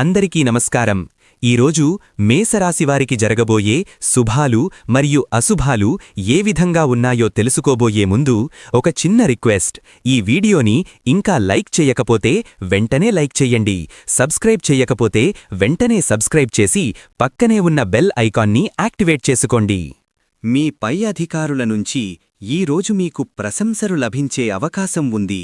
అందరికీ నమస్కారం. ఈరోజు మేసరాశివారికి జరగబోయే శుభాలు మరియు అశుభాలు ఏ విధంగా ఉన్నాయో తెలుసుకోబోయే ముందు ఒక చిన్న రిక్వెస్ట్. ఈ వీడియోని ఇంకా లైక్ చేయకపోతే వెంటనే లైక్ చెయ్యండి సబ్స్క్రైబ్ చేయకపోతే వెంటనే సబ్స్క్రైబ్ చేసి పక్కనే ఉన్న బెల్ ఐకాన్ని యాక్టివేట్ చేసుకోండి. మీ పై అధికారుల నుంచి ఈరోజు మీకు ప్రశంసలు లభించే అవకాశం ఉంది.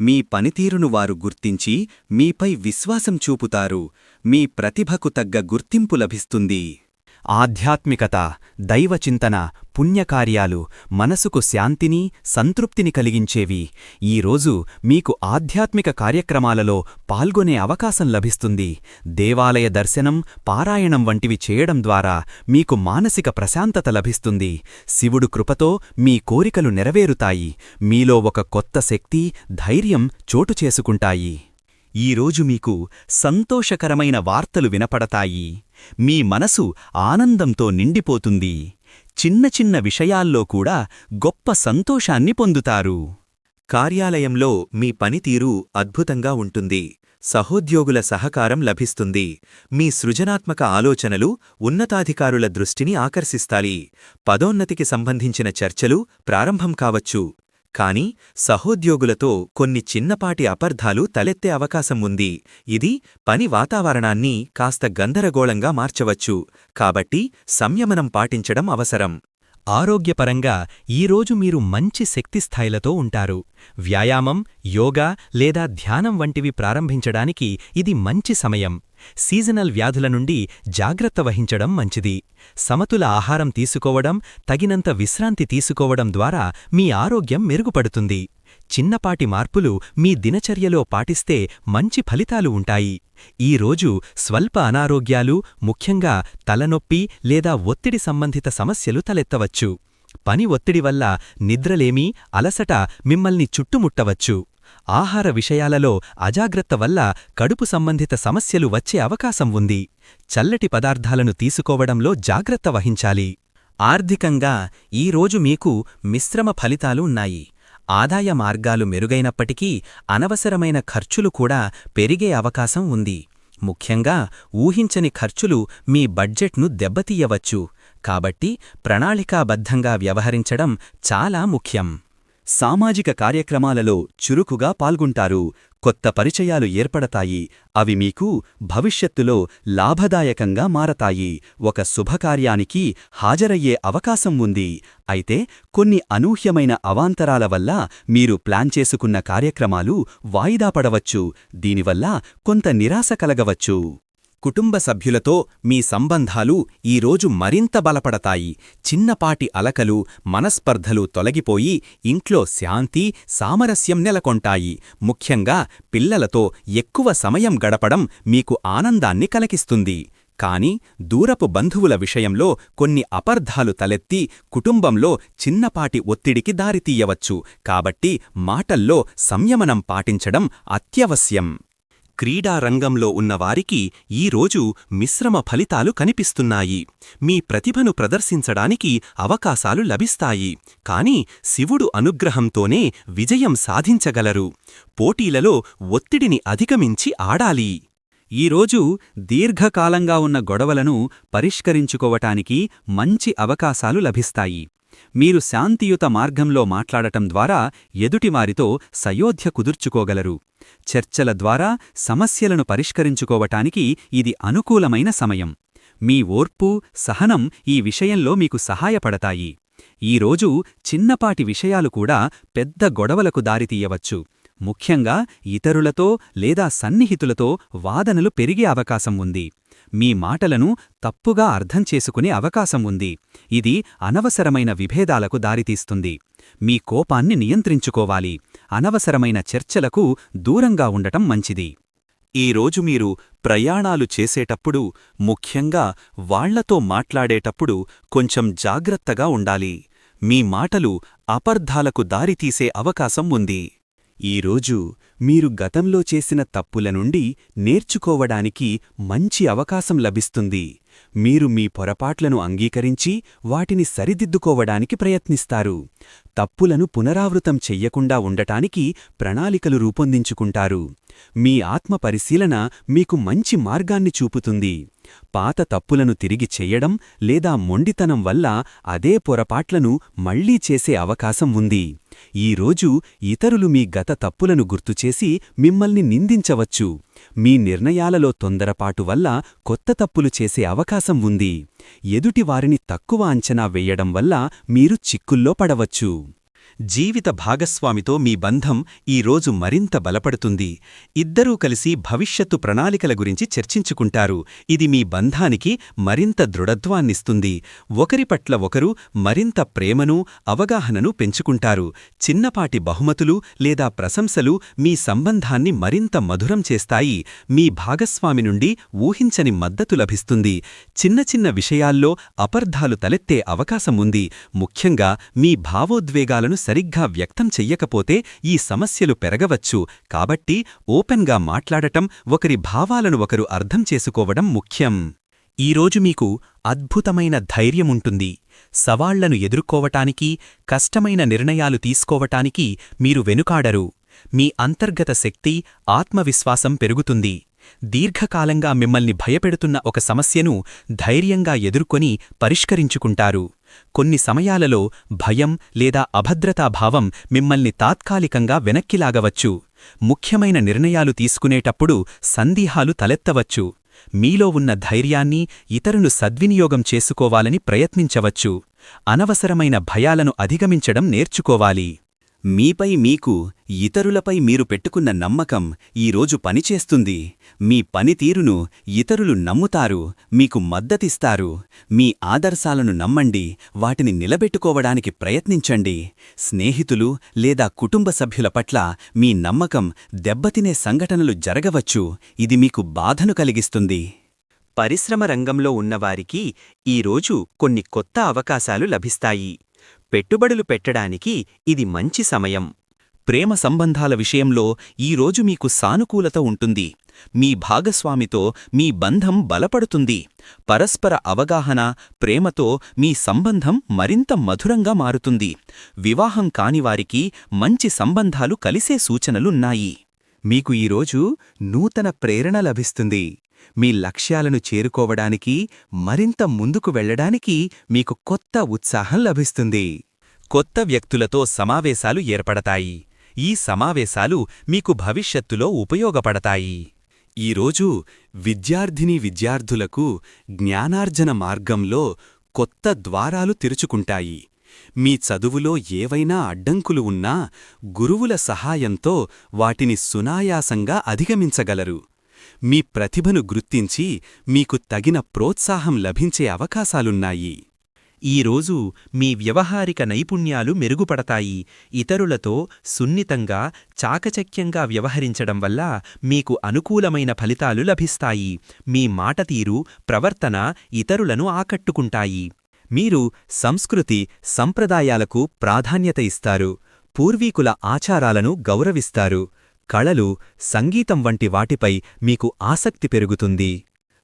మీ పనితీరును వారు గుర్తించి మీపై విశ్వాసం చూపుతారు. మీ ప్రతిభకు తగ్గ గుర్తింపు లభిస్తుంది. ఆధ్యాత్మికత దైవచింతన పుణ్యకార్యాలు మనసుకు శాంతిని సంతృప్తిని కలిగించేవి. ఈరోజు మీకు ఆధ్యాత్మిక కార్యక్రమాలలో పాల్గొనే అవకాశం లభిస్తుంది. దేవాలయ దర్శనం పారాయణం వంటివి చేయడం ద్వారా మీకు మానసిక ప్రశాంతత లభిస్తుంది. శివుడు కృపతో మీ కోరికలు నెరవేరుతాయి. మీలో ఒక కొత్త శక్తి ధైర్యం చోటు చేసుకుంటాయి. ఈరోజు మీకు సంతోషకరమైన వార్తలు వినపడతాయి. మీ మనసు ఆనందంతో నిండిపోతుంది. చిన్న చిన్న విషయాల్లో కూడా గొప్ప సంతోషాన్ని పొందుతారు. కార్యాలయంలో మీ పనితీరు అద్భుతంగా ఉంటుంది. సహోద్యోగుల సహకారం లభిస్తుంది. మీ సృజనాత్మక ఆలోచనలు ఉన్నతాధికారుల దృష్టిని ఆకర్షిస్తాయి. పదోన్నతికి సంబంధించిన చర్చలు ప్రారంభం కావచ్చు. కాని సహోద్యోగులతో కొన్ని చిన్నపాటి అపర్ధాలు తలెత్తే అవకాశం ఉంది. ఇది పని వాతావరణాన్ని కాస్త గందరగోళంగా మార్చవచ్చు. కాబట్టి సంయమనం పాటించడం అవసరం. ఆరోగ్యపరంగా ఈరోజు మీరు మంచి శక్తిస్థాయిలతో ఉంటారు. వ్యాయామం యోగా లేదా ధ్యానం వంటివి ప్రారంభించడానికి ఇది మంచి సమయం. సీజనల్ వ్యాధుల నుండి జాగ్రత్త వహించడం మంచిది. సమతుల ఆహారం తీసుకోవడం తగినంత విశ్రాంతి తీసుకోవడం ద్వారా మీ ఆరోగ్యం మెరుగుపడుతుంది. చిన్నపాటి మార్పులు మీ దినచర్యలో పాటిస్తే మంచి ఫలితాలు ఉంటాయి. ఈరోజు స్వల్ప అనారోగ్యాలు ముఖ్యంగా తలనొప్పి లేదా ఒత్తిడి సంబంధిత సమస్యలు తలెత్తవచ్చు. పని ఒత్తిడి వల్ల నిద్రలేమి అలసట మిమ్మల్ని చుట్టుముట్టవచ్చు. ఆహార విషయాలలో అజాగ్రత్త వల్ల కడుపు సంబంధిత సమస్యలు వచ్చే అవకాశం ఉంది. చల్లటి పదార్థాలను తీసుకోవడంలో జాగ్రత్త వహించాలి. ఆర్థికంగా ఈరోజు మీకు మిశ్రమ ఫలితాలు ఉన్నాయి. ఆదాయ మార్గాలు మెరుగైనప్పటికీ అనవసరమైన ఖర్చులు కూడా పెరిగే అవకాశం ఉంది. ముఖ్యంగా ఊహించని ఖర్చులు మీ బడ్జెట్ను దెబ్బతీయవచ్చు. కాబట్టి ప్రణాళికాబద్ధంగా వ్యవహరించడం చాలా ముఖ్యం. సామాజిక కార్యక్రమాలలో చురుకుగా పాల్గొంటారు కొత్త పరిచయాలు ఏర్పడతాయి అవి మీకు భవిష్యత్తులో లాభదాయకంగా మారతాయి ఒక శుభకార్యానికి హాజరయ్యే అవకాశం ఉంది. అయితే కొన్ని అనూహ్యమైన అవాంతరాల వల్ల మీరు ప్లాన్ చేసుకున్న కార్యక్రమాలు వాయిదా పడవచ్చు దీనివల్ల కొంత నిరాశ కలగవచ్చు. కుటుంబ సభ్యులతో మీ సంబంధాలు ఈరోజు మరింత బలపడతాయి. చిన్నపాటి అలకలు మనస్పర్ధలు తొలగిపోయి ఇంట్లో శాంతి సామరస్యం నెలకొంటాయి. ముఖ్యంగా పిల్లలతో ఎక్కువ సమయం గడపడం మీకు ఆనందాన్ని కలకిస్తుంది కాని దూరపు బంధువుల విషయంలో కొన్ని అపర్ధాలు తలెత్తి కుటుంబంలో చిన్నపాటి ఒత్తిడికి దారితీయవచ్చు. కాబట్టి మాటల్లో సంయమనం పాటించడం అత్యవశ్యం. క్రీడారంగంలో ఉన్నవారికి ఈరోజు మిశ్రమ ఫలితాలు కనిపిస్తున్నాయి. మీ ప్రతిభను ప్రదర్శించడానికి అవకాశాలు లభిస్తాయి. కాని శివుడు అనుగ్రహంతోనే విజయం సాధించగలరు. పోటీలలో ఒత్తిడిని అధిగమించి ఆడాలి. ఈరోజు దీర్ఘకాలంగా ఉన్న గొడవలను పరిష్కరించుకోవటానికి మంచి అవకాశాలు లభిస్తాయి. మీరు శాంతియుత మార్గంలో మాట్లాడటం ద్వారా ఎదుటివారితో సయోధ్య కుదుర్చుకోగలరు. చర్చల ద్వారా సమస్యలను పరిష్కరించుకోవటానికి ఇది అనుకూలమైన సమయం. మీ ఓర్పు సహనం ఈ విషయంలో మీకు సహాయపడతాయి. ఈరోజు చిన్నపాటి విషయాలు కూడా పెద్ద గొడవలకు దారితీయవచ్చు. ముఖ్యంగా ఇతరులతో లేదా సన్నిహితులతో వాదనలు పెరిగే అవకాశం ఉంది. మీ మాటలను తప్పుగా అర్థం చేసుకునే అవకాశం ఉంది. ఇది అనవసరమైన విభేదాలకు దారితీస్తుంది. మీ కోపాన్ని నియంత్రించుకోవాలి. అనవసరమైన చర్చలకు దూరంగా ఉండటం మంచిది. ఈరోజు మీరు ప్రయాణాలు చేసేటప్పుడు ముఖ్యంగా వాళ్ళతో మాట్లాడేటప్పుడు కొంచెం జాగ్రత్తగా ఉండాలి. మీ మాటలు అపర్ధాలకు దారితీసే అవకాశం ఉంది. ఈరోజు మీరు గతంలో చేసిన తప్పుల నుండి నేర్చుకోవడానికి మంచి అవకాశం లభిస్తుంది. మీరు మీ పొరపాట్లను అంగీకరించి వాటిని సరిదిద్దుకోవడానికి ప్రయత్నిస్తారు. తప్పులను పునరావృతం చెయ్యకుండా ఉండటానికి ప్రణాళికలు రూపొందించుకుంటారు. మీ ఆత్మ పరిశీలన మీకు మంచి మార్గాన్ని చూపుతుంది. పాత తప్పులను తిరిగి చెయ్యడం లేదా మొండితనం వల్ల అదే పొరపాట్లను మళ్ళీ చేసే అవకాశం ఉంది. ఈరోజు ఇతరులు మీ గత తప్పులను గుర్తుచేసి మిమ్మల్ని నిందించవచ్చు. మీ నిర్ణయాలలో తొందరపాటు వల్ల కొత్త తప్పులు చేసే అవకాశం ఉంది. ఎదుటివారిని తక్కువ అంచనా వేయడం వల్ల మీరు చిక్కుల్లో పడవచ్చు. జీవిత భాగస్వామితో మీ బంధం ఈరోజు మరింత బలపడుతుంది. ఇద్దరూ కలిసి భవిష్యత్తు ప్రణాళికల గురించి చర్చించుకుంటారు. ఇది మీ బంధానికి మరింత దృఢత్వాన్నిస్తుంది. ఒకరి పట్ల ఒకరు మరింత ప్రేమను అవగాహనను పెంచుకుంటారు. చిన్నపాటి బహుమతులు లేదా ప్రశంసలు మీ సంబంధాన్ని మరింత మధురం చేస్తాయి. మీ భాగస్వామి నుండి ఊహించని మద్దతు లభిస్తుంది. చిన్న చిన్న విషయాల్లో అపర్ధాలు తలెత్తే అవకాశం ఉంది ముఖ్యంగా మీ భావోద్వేగాలను సరిగ్గా వ్యక్తం చెయ్యకపోతే ఈ సమస్యలు పెరగవచ్చు. కాబట్టి ఓపెన్గా మాట్లాడటం ఒకరి భావాలను ఒకరు అర్థం చేసుకోవడం ముఖ్యం. ఈరోజు మీకు అద్భుతమైన ధైర్యముంటుంది సవాళ్ళను ఎదుర్కోవటానికి కష్టమైన నిర్ణయాలు తీసుకోవటానికి మీరు వెనుకాడరు. మీ అంతర్గత శక్తి ఆత్మవిశ్వాసం పెరుగుతుంది. దీర్ఘకాలంగా మిమ్మల్ని భయపెడుతున్న ఒక సమస్యను ధైర్యంగా ఎదుర్కొని పరిష్కరించుకుంటారు. కొన్ని సమయాలలో భయం లేదా అభద్రతాభావం మిమ్మల్ని తాత్కాలికంగా వెనక్కిలాగవచ్చు. ముఖ్యమైన నిర్ణయాలు తీసుకునేటప్పుడు సందేహాలు తలెత్తవచ్చు. మీలో ఉన్న ధైర్యాన్ని ఇతరులు సద్వినియోగం చేసుకోవాలని ప్రయత్నించవచ్చు. అనవసరమైన భయాలను అధిగమించడం నేర్చుకోవాలి. మీపై మీకు ఇతరులపై మీరు పెట్టుకున్న నమ్మకం ఈరోజు పనిచేస్తుంది. మీ పనితీరును ఇతరులు నమ్ముతారు మీకు మద్దతిస్తారు. మీ ఆదర్శాలను నమ్మండి వాటిని నిలబెట్టుకోవడానికి ప్రయత్నించండి. స్నేహితులు లేదా కుటుంబ సభ్యుల పట్ల మీ నమ్మకం దెబ్బతినే సంఘటనలు జరగవచ్చు. ఇది మీకు బాధను కలిగిస్తుంది. పరిశ్రమ రంగంలో ఉన్నవారికి ఈరోజు కొన్ని కొత్త అవకాశాలు లభిస్తాయి. పెట్టుబడులు పెట్టడానికి ఇది మంచి సమయం. ప్రేమ సంబంధాల విషయంలో ఈరోజు మీకు సానుకూలత ఉంటుంది. మీ భాగస్వామితో మీ బంధం బలపడుతుంది. పరస్పర అవగాహన ప్రేమతో మీ సంబంధం మరింత మధురంగా మారుతుంది. వివాహం కానివారికి మంచి సంబంధాలు కలిసే సూచనలున్నాయి. మీకు ఈరోజు నూతన ప్రేరణ లభిస్తుంది. మీ లక్ష్యాలను చేరుకోవడానికి మరింత ముందుకు వెళ్ళడానికి మీకు కొత్త ఉత్సాహం లభిస్తుంది. కొత్త వ్యక్తులతో సమావేశాలు ఏర్పడతాయి. ఈ సమావేశాలు మీకు భవిష్యత్తులో ఉపయోగపడతాయి. ఈరోజు విద్యార్థిని విద్యార్థులకు జ్ఞానార్జన మార్గంలో కొత్త ద్వారాలు తెరుచుకుంటాయి. మీ చదువులో ఏవైనా అడ్డంకులు ఉన్నా గురువుల సహాయంతో వాటిని సునాయాసంగా అధిగమించగలరు. మీ ప్రతిభను గుర్తించి మీకు తగిన ప్రోత్సాహం లభించే అవకాశాలున్నాయి. ఈరోజు మీ వ్యవహారిక నైపుణ్యాలు మెరుగుపడతాయి. ఇతరులతో సున్నితంగా చాకచక్యంగా వ్యవహరించడం వల్ల మీకు అనుకూలమైన ఫలితాలు లభిస్తాయి. మీ మాటతీరు ప్రవర్తన ఇతరులను ఆకట్టుకుంటాయి. మీరు సంస్కృతి సంప్రదాయాలకు ప్రాధాన్యత ఇస్తారు. పూర్వీకుల ఆచారాలను గౌరవిస్తారు. కళలు సంగీతం వంటి వాటిపై మీకు ఆసక్తి పెరుగుతుంది.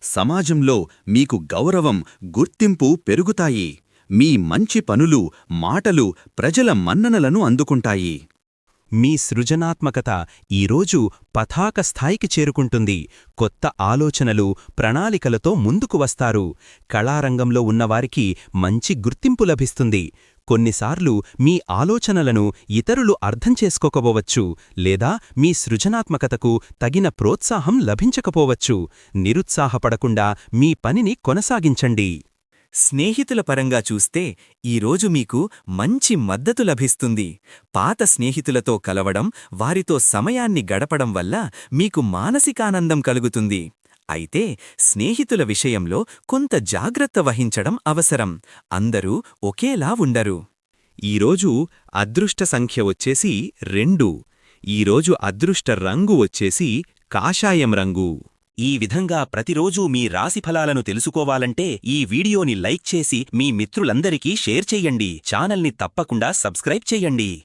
సమాజంలో మీకు గౌరవం గుర్తింపు పెరుగుతాయి. మీ మంచి పనులు మాటలు ప్రజల మన్ననలను అందుకుంటాయి. మీ సృజనాత్మకత ఈరోజు పతాక స్థాయికి చేరుకుంటుంది. కొత్త ఆలోచనలు ప్రణాళికలతో ముందుకు వస్తారు. కళారంగంలో ఉన్నవారికి మంచి గుర్తింపు లభిస్తుంది. కొన్నిసార్లు మీ ఆలోచనలను ఇతరులు అర్థం చేసుకోకపోవచ్చు లేదా మీ సృజనాత్మకతకు తగిన ప్రోత్సాహం లభించకపోవచ్చు. నిరుత్సాహపడకుండా మీ పనిని కొనసాగించండి. స్నేహితుల పరంగా చూస్తే ఈరోజు మీకు మంచి మద్దతు లభిస్తుంది. పాత స్నేహితులతో కలవడం వారితో సమయాన్ని గడపడం వల్ల మీకు మానసికానందం కలుగుతుంది. అయితే స్నేహితుల విషయంలో కొంత జాగ్రత్త వహించడం అవసరం. అందరూ ఒకేలా ఉండరు. ఈరోజు అదృష్ట సంఖ్య వచ్చేసి రెండు. ఈరోజు అదృష్ట రంగు వచ్చేసి కాషాయం రంగు. ఈ విధంగా ప్రతిరోజూ మీ రాశిఫలాలను తెలుసుకోవాలంటే ఈ వీడియోని లైక్ చేసి మీ మిత్రులందరికీ షేర్ చెయ్యండి ఛానల్ని తప్పకుండా సబ్స్క్రైబ్ చెయ్యండి